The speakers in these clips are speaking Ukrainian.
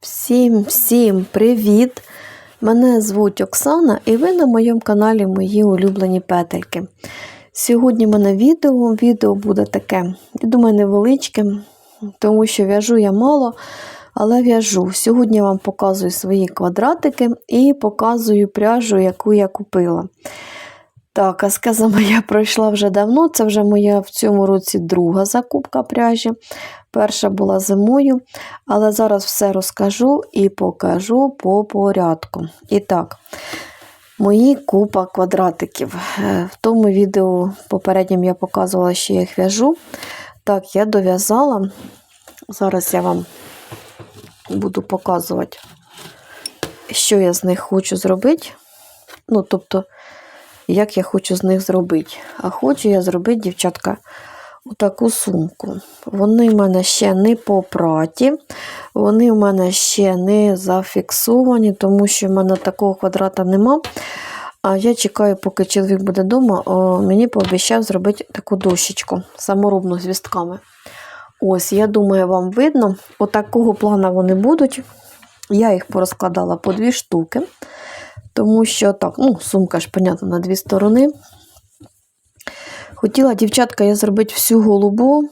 Всім всім привіт! Мене звуть Оксана і ви на моєму каналі Мої улюблені петельки. Сьогодні в мене відео. Відео буде таке, я думаю, невеличке, тому що в'яжу я мало, але в'яжу. Сьогодні я вам показую свої квадратики і показую пряжу, яку я купила. Так, аскеза моя пройшла вже давно. Це вже моя в цьому році друга закупка пряжі. Перша була зимою, але зараз все розкажу і покажу по порядку. І так, мої купа квадратиків. Е, В тому відео попередньому я показувала, що я їх в'яжу. Так, я дов'язала. Зараз я вам буду показувати, що я з них хочу зробити. Ну, тобто, як я хочу з них зробити. А хочу я зробити, дівчатка, отаку сумку. Вони в мене ще не попраті, вони в мене ще не зафіксовані, тому що в мене такого квадрата нема. А я чекаю, поки чоловік буде вдома, мені пообіцяв зробити таку дощечку саморобну з вістками. Ось, я думаю, вам видно. Отакого плану вони будуть. Я їх порозкладала по дві штуки. Тому що так, ну, сумка ж, понятно, на дві сторони. Хотіла, дівчатка, я зробити всю голубу.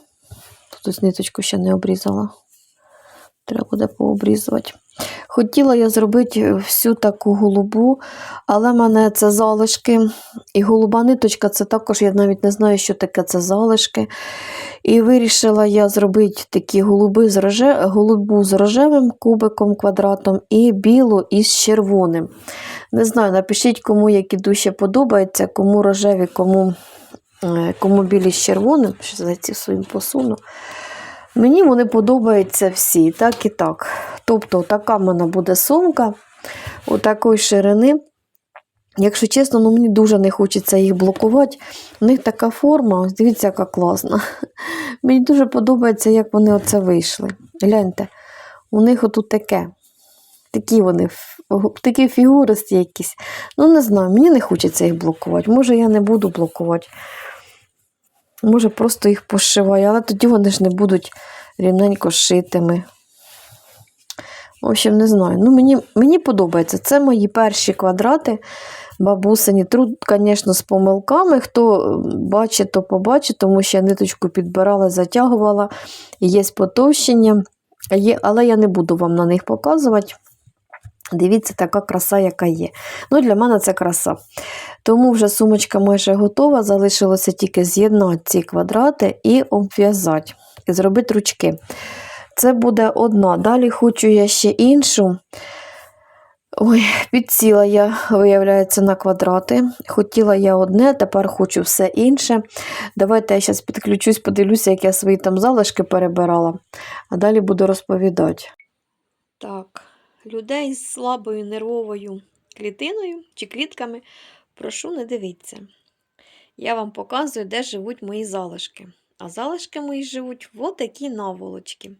Тут ниточку ще не обрізала. Треба буде пообрізувати. Хотіла я зробити всю таку голубу, але в мене це залишки. І голуба ниточка це також, я навіть не знаю, що таке це залишки. І вирішила я зробити такі голуби з роже... голубу з рожевим кубиком квадратом і білу із червоним. Не знаю, напишіть, кому які душі подобаються, кому рожеві, кому, е, кому білі з червоним. Що за ці своїм посуну. Мені вони подобаються всі, так і так. Тобто, така в мене буде сумка, отакої ширини. Якщо чесно, ну мені дуже не хочеться їх блокувати. У них така форма, ось дивіться, яка класна. Мені дуже подобається, як вони оце вийшли. Гляньте, у них отут таке. Такі вони, такі фігуристі якісь. Ну, не знаю, мені не хочеться їх блокувати. Може, я не буду блокувати. Може, просто їх пошиваю, але тоді вони ж не будуть рівненько шитими. В общем, не знаю. Ну, Мені мені подобається. Це мої перші квадрати бабусині. Труд, звісно, з помилками. Хто бачить, то побачить, тому що я ниточку підбирала, затягувала, є потовщення, але я не буду вам на них показувати. Дивіться, така краса, яка є. Ну, Для мене це краса. Тому вже сумочка майже готова. Залишилося тільки з'єднати ці квадрати і обв'язати, і зробити ручки. Це буде одна. Далі хочу я ще іншу. Ой, підсіла я, виявляється, на квадрати. Хотіла я одне, тепер хочу все інше. Давайте я зараз підключусь, подивлюся, як я свої там залишки перебирала, а далі буду розповідати. Так, людей з слабою нервовою клітиною чи клітками, прошу не дивіться. Я вам показую, де живуть мої залишки. А залишки мої живуть в отакій наволочці.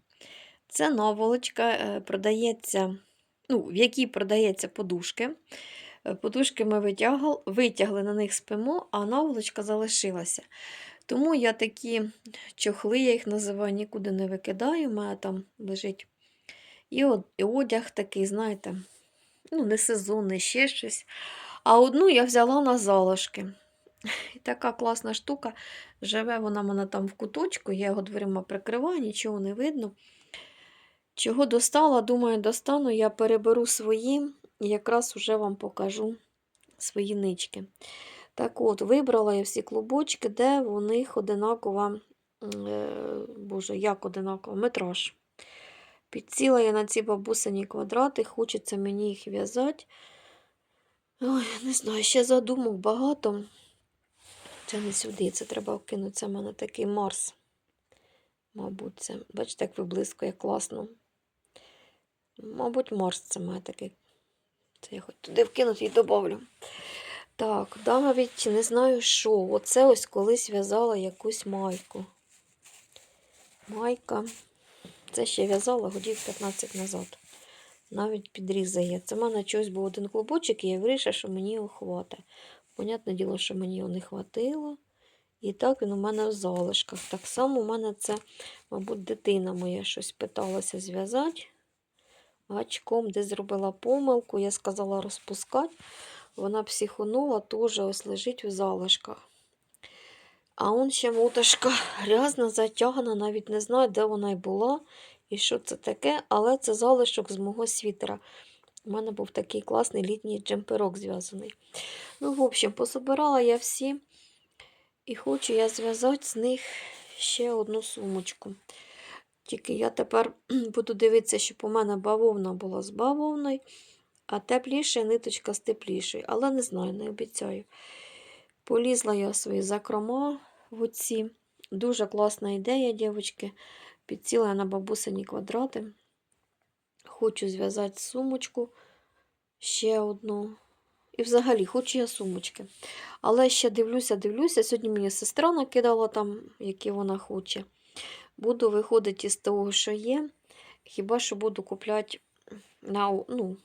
Це наволочка е, продається, ну, в якій продається подушки. Е, Подушки ми витягли, витягли, на них спимо, а наволочка залишилася. Тому я такі чохли, я їх називаю, нікуди не викидаю, у мене там лежить. І, от, і одяг такий, знаєте, ну, не сезонний, ще щось. А одну я взяла на залишки. І така класна штука. Живе вона мене там в куточку, я його дверима прикриваю, нічого не видно. Чого достала, думаю, достану, я переберу свої і якраз вже вам покажу свої нички. Так от, вибрала я всі клубочки, де у них одинакова, е, боже, як одинакова, метраж. Підсіла я на ці бабусині квадрати, хочеться мені їх в'язати. Ой, не знаю, ще задумок багато. Це не сюди, це треба вкинути. В мене такий Марс. Мабуть, це, бачите, як виблискує класно. Мабуть, Марс це має такий. Це я хоч туди вкинути і добавлю. Так, навіть не знаю що. Оце ось колись в'язала якусь майку. Майка. Це ще в'язала годів 15 назад. Навіть підрізає. Це в мене щось був один клубочок, і я вирішила, що мені його хватить. Понятне діло, що мені його не хватило. І так він у мене в залишках. Так само у мене це, мабуть, дитина моя щось питалася зв'язати. гачком, де зробила помилку, я сказала розпускати. Вона психонула, теж ось лежить у залишках. А он ще мотошка грязна, затягана, навіть не знаю, де вона й була і що це таке, але це залишок з мого світера. У мене був такий класний літній джемперок зв'язаний. Ну, в общем, пособирала я всі. І хочу я зв'язати з них ще одну сумочку. Тільки я тепер буду дивитися, щоб у мене бавовна була з бавовною, а тепліша ниточка з теплішою. Але не знаю, не обіцяю. Полізла я в свої закрома в оці. Дуже класна ідея, дівчатки. Підціла я на бабусині квадрати. Хочу зв'язати сумочку ще одну. І взагалі хочу я сумочки. Але ще дивлюся, дивлюся. Сьогодні мені сестра накидала там, які вона хоче. Буду виходити з того, що є. Хіба що буду купляти на, ну,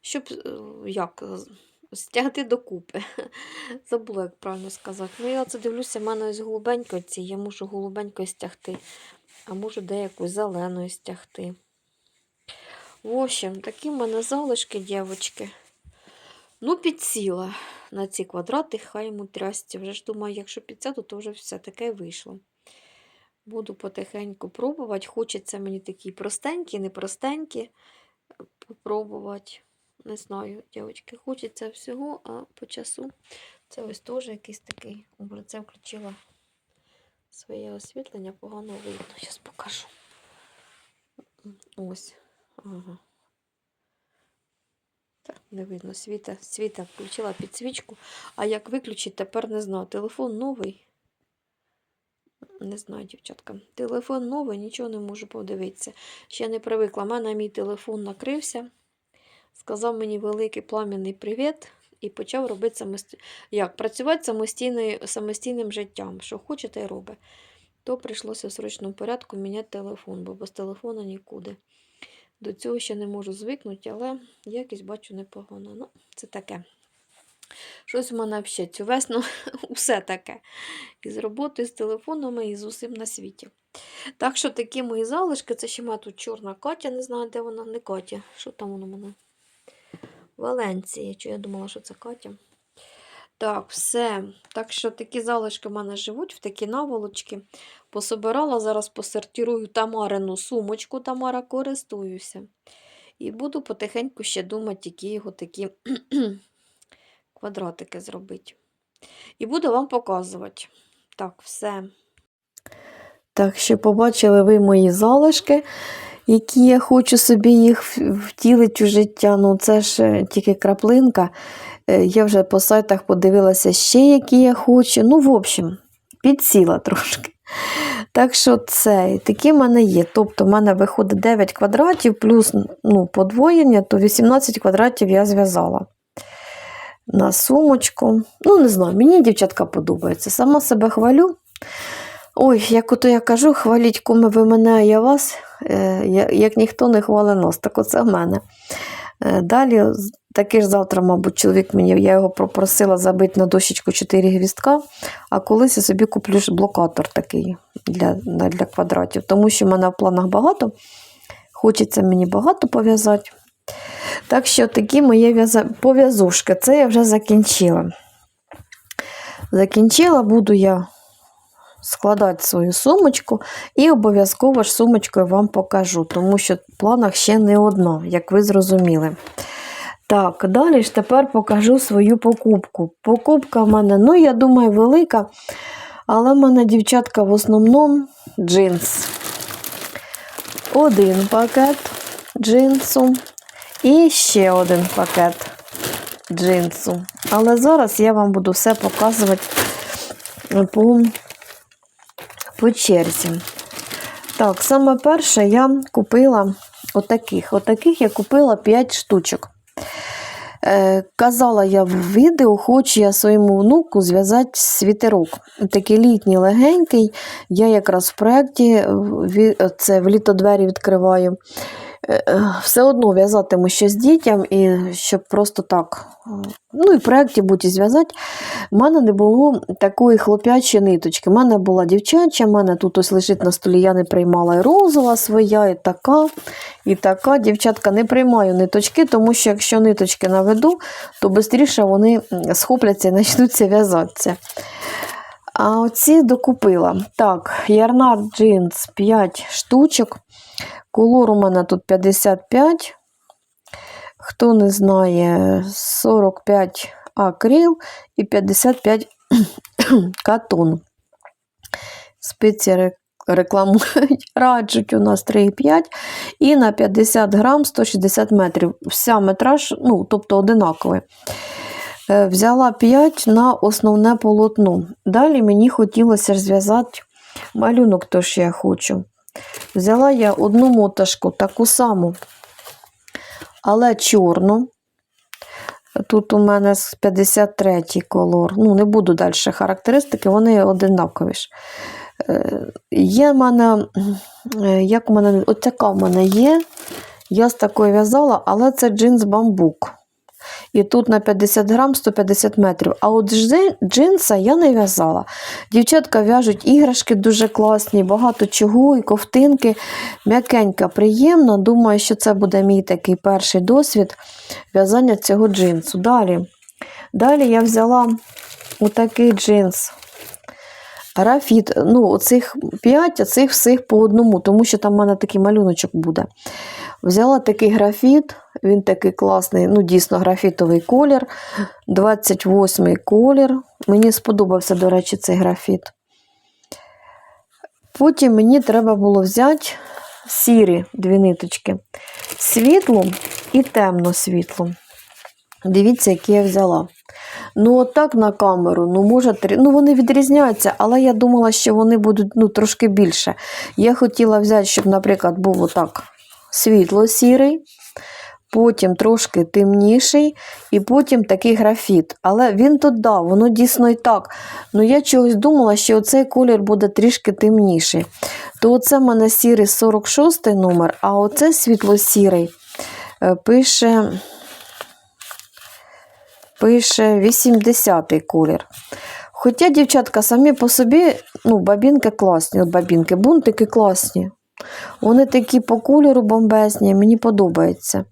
щоб е, як, стягти докупи. Забула, як правильно сказати. Ну, я це дивлюся, в мене ось голубенько ці, я можу голубенько стягти, а можу деяку зеленою стягти. В общем, такі в мене залишки, дівчатки. Ну, підсіла на ці квадрати, хай йому трясці. Вже ж думаю, якщо підсяду, то вже все таке вийшло. Буду потихеньку пробувати. Хочеться мені такі простенькі, непростенькі попробувати. Не знаю, дівчатки, хочеться всього, а по часу це ось теж якийсь такий. Це включила своє освітлення, погано видно. Зараз покажу. Ось. Ага. Так, не видно. Світа, світа включила підсвічку. А як виключити, тепер не знаю. Телефон новий. Не знаю, дівчатка. Телефон новий, нічого не можу подивитися. Ще не привикла. У мене мій телефон накрився. Сказав мені великий пламінний привіт і почав робити самості... як? працювати самостійною, самостійним життям. Що хоче, те й робить. То прийшлося в срочному порядку міняти телефон, бо без телефона нікуди. До цього ще не можу звикнути, але якість бачу непогано. Ну, це таке. Щось у мене взагалі цю весну усе таке. І з роботою, з телефонами, і з усім на світі. Так що такі мої залишки, це ще має тут чорна Катя, не знаю, де вона, не Катя. Що там воно у мене? Валенція, що я думала, що це Катя. Так, все. Так що такі залишки в мене живуть, в такі наволочки. Пособирала, зараз посортирую Тамарину сумочку, Тамара користуюся. І буду потихеньку ще думати, які його такі квадратики зробити. І буду вам показувати. Так, все. Так, що побачили ви мої залишки, які я хочу собі їх втілити у життя. Ну, це ж тільки краплинка. Е, Я вже по сайтах подивилася ще, які я хочу. Ну, в общем, підсіла трошки. Так що це такі в мене є. Тобто, в мене виходить 9 квадратів, плюс ну, подвоєння, то 18 квадратів я зв'язала на сумочку. Ну, не знаю, мені дівчатка подобається. Сама себе хвалю. Ой, як ото я кажу, хваліть куми ви мене, а я вас, е, як ніхто не хвалить нас, так оце в мене. Е, Далі, таки ж завтра, мабуть, чоловік мені, я його попросила забити на дощечку 4 гвіздка, а колись я собі куплю блокатор такий для, для квадратів, тому що в мене в планах багато, хочеться мені багато пов'язати. Так що такі мої пов'язушки, це я вже закінчила. Закінчила, буду я складати свою сумочку і обов'язково ж сумочкою вам покажу, тому що в планах ще не одно, як ви зрозуміли. Так, далі ж тепер покажу свою покупку. Покупка в мене, ну, я думаю, велика, але в мене дівчатка в основному джинс. Один пакет джинсу і ще один пакет джинсу. Але зараз я вам буду все показувати по по черзі. Так, саме перше я купила отаких. Отаких я купила 5 штучок. Е, казала я в відео, хочу я своєму внуку зв'язати світерок. Такий літній легенький. Я якраз в проєкті, це в літо двері відкриваю. Е, е, все одно в'язатиму щось дітям, і щоб просто так, е, ну і в проєкті будь зв'язати. У мене не було такої хлоп'ячої ниточки. У мене була дівчача, в мене тут ось лежить на столі, я не приймала і розова своя, і така, і така. Дівчатка, не приймаю ниточки, тому що якщо ниточки наведу, то швидше вони схопляться і почнуться в'язатися. А оці докупила. Так, Ярнар джинс 5 штучок. Колор у мене тут 55. Хто не знає, 45 акрил і 55 катон. Спиці ре- рекламують, раджуть у нас 3,5 і на 50 грам 160 метрів. Вся метраж, ну, тобто одинаковий. Е, Взяла 5 на основне полотно. Далі мені хотілося зв'язати малюнок, то що я хочу. Взяла я одну моташку, таку саму, але чорну. Тут у мене з 53 колор. Ну, не буду далі характеристики, вони одинакові ж. Е, Є в мене, як у мене, от така в мене є. Я з такою в'язала, але це джинс бамбук. І тут на 50 грам 150 метрів. А от джинса я не в'язала. Дівчатка в'яжуть іграшки дуже класні, багато чого, і ковтинки. М'якенька, приємна. Думаю, що це буде мій такий перший досвід в'язання цього джинсу. Далі. Далі я взяла отакий джинс. Рафіт, ну, оцих 5, а цих всіх по одному, тому що там в мене такий малюночок буде. Взяла такий графіт, він такий класний, ну, дійсно, графітовий колір, 28-й колір. Мені сподобався, до речі, цей графіт. Потім мені треба було взяти сірі дві ниточки. Світло і темно світло. Дивіться, які я взяла. Ну, отак на камеру, ну, може, ну, вони відрізняються, але я думала, що вони будуть ну, трошки більше. Я хотіла взяти, щоб, наприклад, був отак світло-сірий, потім трошки темніший, і потім такий графіт. Але він тут дав, воно дійсно і так. Ну, я чогось думала, що оцей колір буде трішки темніший. То оце в мене сірий 46 номер, а оце світло-сірий е, пише пише 80-й колір. Хоча, дівчатка, самі по собі, ну, бабінки класні, бабінки, бунтики класні. Вони такі по кольору бомбезні, мені подобається.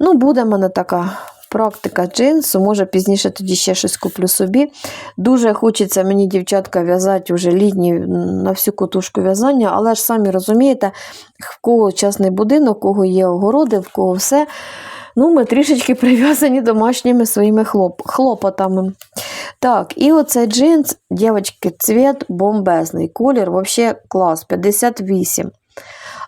Ну, буде в мене така практика джинсу, може пізніше тоді ще щось куплю собі. Дуже хочеться мені, дівчатка, в'язати вже літні на всю котушку в'язання, але ж самі розумієте, в кого частний будинок, в кого є огороди, в кого все. Ну, ми трішечки прив'язані домашніми своїми хлоп, хлопотами. Так, і оцей джинс, дівчатки, цвіт бомбезний. Колір взагалі клас, 58.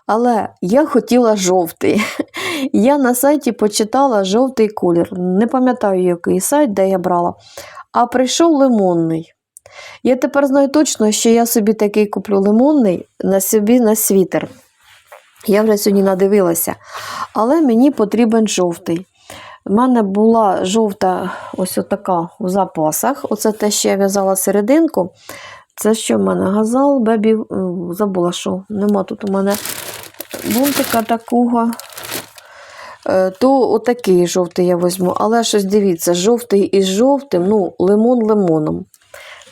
Але я хотіла жовтий. Я на сайті почитала жовтий колір. Не пам'ятаю, який сайт, де я брала. А прийшов лимонний. Я тепер знаю точно, що я собі такий куплю лимонний на собі на світер. Я вже сьогодні надивилася. Але мені потрібен жовтий. У мене була жовта ось така у запасах. Оце те, що я в'язала серединку. Це що в мене газал, бебі, забула, що нема тут у мене бунтика такого. Е, То отакий жовтий я візьму. Але щось дивіться, жовтий із жовтим, ну, лимон лимоном.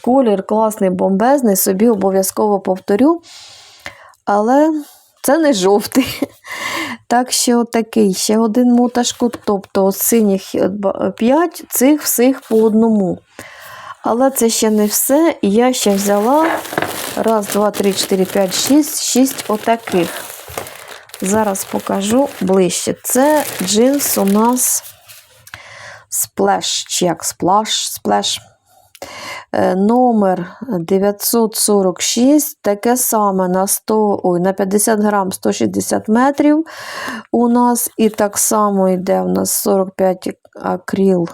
Колір класний, бомбезний, собі обов'язково повторю. Але це не жовтий. Так що такий ще один моташку, тобто синіх 5, цих всіх по одному. Але це ще не все. Я ще взяла раз, два, три, чотири, п'ять, шість, шість отаких. Зараз покажу ближче. Це джинс у нас Splash, чи як Splash. Е, Номер 946, таке саме на 100, ой, на 50 грам 160 метрів у нас. І так само йде у нас 45 акрил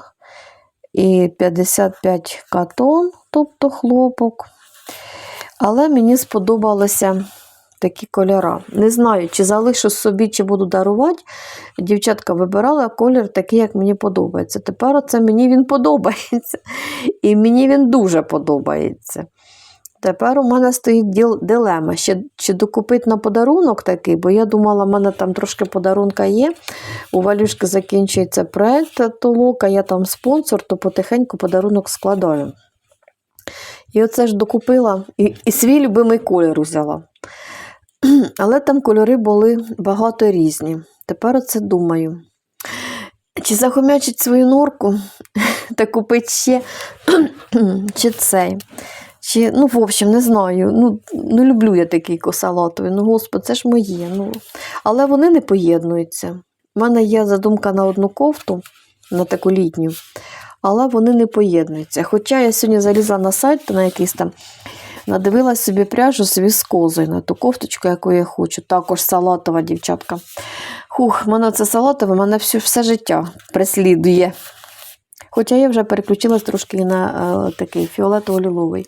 і 55 катон, тобто хлопок. Але мені сподобалися такі кольора. Не знаю, чи залишу собі, чи буду дарувати. Дівчатка вибирала колір такий, як мені подобається. Тепер оце мені він подобається. І мені він дуже подобається. Тепер у мене стоїть дилема, ще, чи докупити на подарунок такий, бо я думала, в мене там трошки подарунка є. У Валюшки закінчується проєкт толока, я там спонсор, то потихеньку подарунок складаю. І оце ж докупила і, і свій любимий колір взяла. Але там кольори були багато різні. Тепер оце думаю. Чи захомячить свою норку та купить ще, чи цей. Чи, ну, в общем, не знаю. Ну, ну люблю я такий салатовий. Ну, господи, це ж моє. Ну. Але вони не поєднуються. У мене є задумка на одну кофту, на таку літню, але вони не поєднуються. Хоча я сьогодні залізла на сайт на якийсь там, надивилась собі пряжу з віскозою на ту кофточку, яку я хочу. Також салатова дівчатка. Хух, мене це салатове, мене все, все життя преслідує. Хоча я вже переключилась трошки на е, такий фіолетово-ліловий.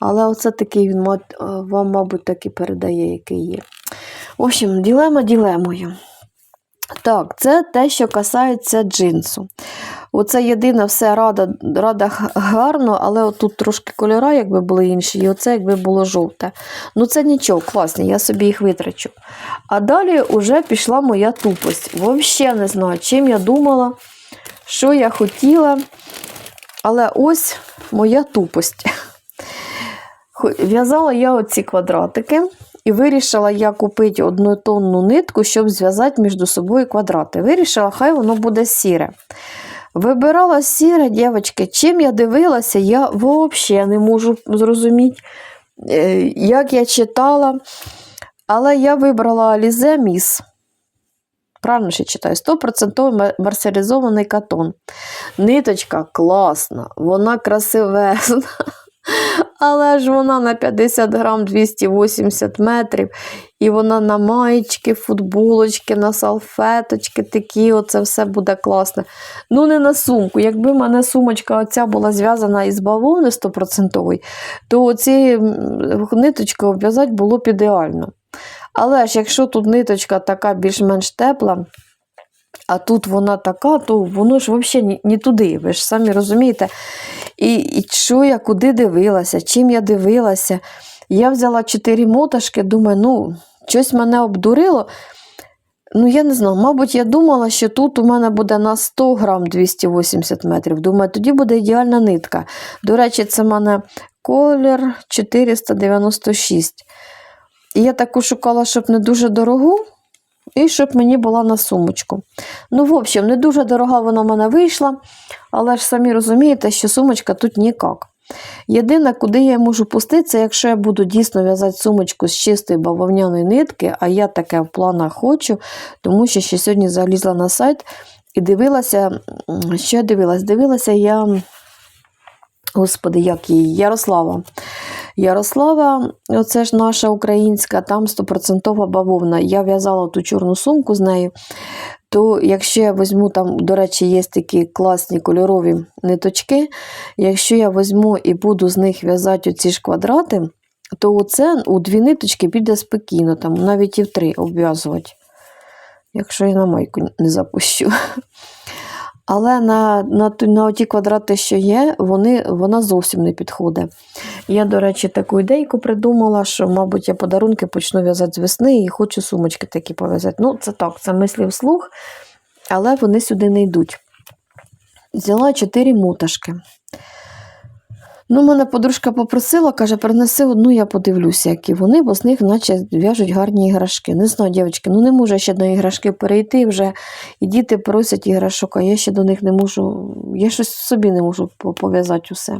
Але оце такий він е, вам, мабуть, так і передає, який є. В общем, ділема ділемою. Так, це те, що касається джинсу. Оце єдине все рада, рада гарно, але отут трошки кольора, якби були інші, і оце якби було жовте. Ну це нічого, класні, я собі їх витрачу. А далі вже пішла моя тупость. Взагалі не знаю, чим я думала, що я хотіла. Але ось моя тупость. В'язала я оці квадратики і вирішила я купити однотонну нитку, щоб зв'язати між собою квадрати. Вирішила, хай воно буде сіре. Вибирала сіре, дівчатки, чим я дивилася, я взагалі не можу зрозуміти, е, як я читала. Але я вибрала Alize Miss. Правильно ще читаю, 100% ме- мерсеризований катон. Ниточка класна, вона красивезна. Але ж вона на 50 грам 280 метрів, і вона на маєчки, футболочки, на салфеточки, такі, оце все буде класне. Ну, не на сумку. Якби в мене сумочка оця була зв'язана із бавовни 100%, то цією ниточкою обв'язати було б ідеально. Але ж якщо тут ниточка така більш-менш тепла, а тут вона така, то воно ж взагалі не туди, ви ж самі розумієте. І, і що я куди дивилася, чим я дивилася. Я взяла чотири моташки, думаю, ну, щось мене обдурило. Ну, я не знаю, мабуть, я думала, що тут у мене буде на 100 грам 280 метрів. Думаю, тоді буде ідеальна нитка. До речі, це в мене колір 496. І я таку шукала, щоб не дуже дорогу, і щоб мені була на сумочку. Ну, в общем, не дуже дорога вона в мене вийшла, але ж самі розумієте, що сумочка тут ніяк. Єдине, куди я можу пуститися, якщо я буду дійсно в'язати сумочку з чистої бавовняної нитки, а я таке в планах хочу, тому що ще сьогодні залізла на сайт і дивилася, що я дивилась? Дивилася я, господи, як її, Ярослава. Ярослава, оце ж наша українська, там 100% бавовна. Я в'язала ту чорну сумку з нею. То якщо я візьму там, до речі, є такі класні кольорові ниточки, якщо я візьму і буду з них в'язати оці ж квадрати, то оце у дві ниточки піде спокійно, там, навіть і в три обв'язувати. Якщо я на майку не запущу. Але на, на, на ті квадрати, що є, вони, вона зовсім не підходить. Я, до речі, таку ідейку придумала, що, мабуть, я подарунки почну в'язати з весни і хочу сумочки такі пов'язати. Ну, це так, це мислі вслух, але вони сюди не йдуть. Взяла чотири муташки. Ну, мене подружка попросила, каже, принеси одну, я подивлюся, які вони, бо з них наче в'яжуть гарні іграшки. Не знаю, дівчатки, ну не можу ще до іграшки перейти вже. І діти просять іграшок, а я ще до них не можу, я щось собі не можу пов'язати усе.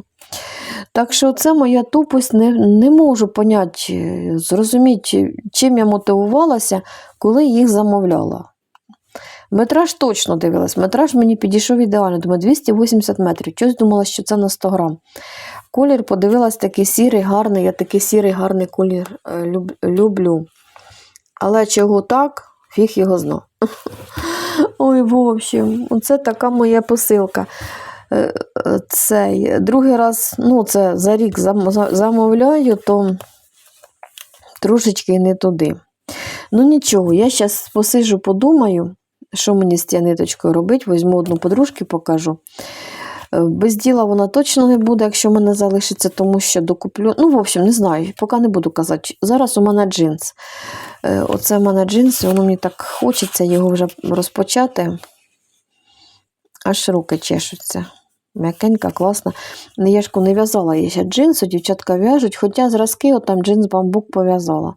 Так що це моя тупость, не, не можу поняти, зрозуміти, чим я мотивувалася, коли їх замовляла. Метраж точно дивилась. Метраж мені підійшов ідеально. Думаю, 280 метрів. Щось думала, що це на 100 грам. Колір подивилась такий сірий, гарний. Я такий сірий, гарний колір е, люб- люблю. Але чого так, фіг його зна. Ой, в общем, оце така моя посилка. Е, е, Цей другий раз, ну, це за рік замовляю, то трошечки не туди. Ну нічого, я зараз посижу, подумаю, що мені з цією ниточкою робити. Візьму одну подружки, покажу. Е, Без діла вона точно не буде, якщо в мене залишиться, тому що докуплю. Ну, в общем, не знаю, поки не буду казати. Зараз у мене джинс. Е, Оце в мене джинс, воно мені так хочеться його вже розпочати. Аж руки чешуться. М'якенька, класна. Ну, Я ж не в'язала її ще джинсу, дівчатка в'яжуть, хоча зразки от джинс бамбук пов'язала.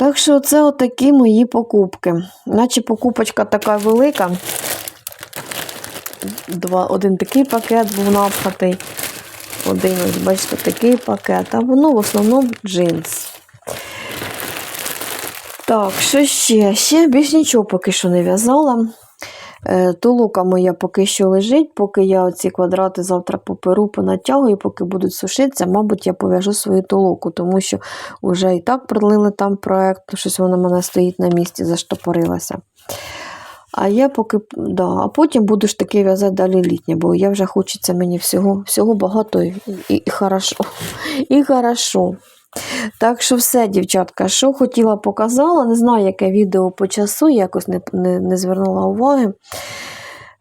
Так що це отакі мої покупки. Наче покупочка така велика. Два, один такий пакет був напхатий. Один, ось, бачите, такий пакет. А воно в основному джинс. Так, що ще? Ще більш нічого поки що не в'язала. Е, Толока моя поки що лежить, поки я оці квадрати завтра поперу, понатягую, поки будуть сушитися, мабуть, я пов'яжу свою толоку, тому що вже і так продлили там проект, щось вона в мене стоїть на місці, заштопорилася. А я поки, да, а потім буду ж таки в'язати далі літнє, бо я вже хочеться мені всього, всього багато і, і, і хорошо. І хорошо. Так що все, дівчатка, що хотіла, показала. Не знаю, яке відео по часу, якось не, не, не звернула уваги.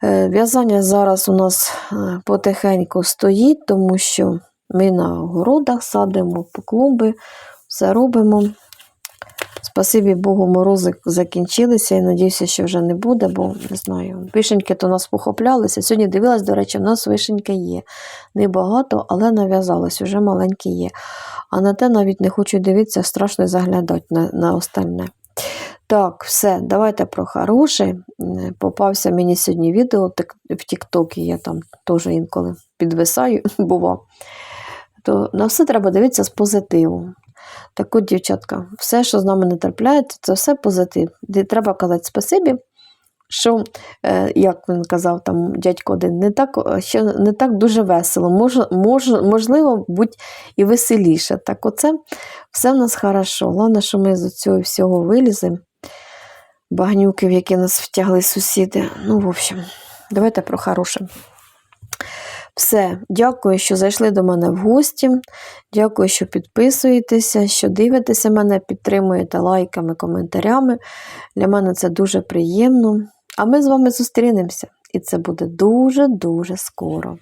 Е, В'язання зараз у нас е, потихеньку стоїть, тому що ми на городах садимо по клумби, все робимо. Спасибі Богу, морози закінчилися і надіюся, що вже не буде, бо не знаю. Вишеньки то нас похоплялися. Сьогодні дивилась, до речі, в нас вишеньки є. Небагато, але нав'язалось, вже маленькі є. А на те навіть не хочу дивитися, страшно заглядати на, на остальне. Так, все, давайте про хороше. Попався мені сьогодні відео в Тіктокі, я там теж інколи підвисаю, бува. То на все треба дивитися з позитивом. Так от, дівчатка, все, що з нами не трапляється, це все позитив. Треба казати спасибі, що, е, як він казав, там дядько один, не так, е, ще не так дуже весело, мож, мож, можливо, будь і веселіше. Так оце все в нас хорошо. Головне, що ми з цього всього виліземо. Багнюки, в які нас втягли сусіди. Ну, в общем, давайте про хороше. Все, дякую, що зайшли до мене в гості. Дякую, що підписуєтеся, що дивитеся мене, підтримуєте лайками, коментарями. Для мене це дуже приємно. А ми з вами зустрінемося. І це буде дуже-дуже скоро.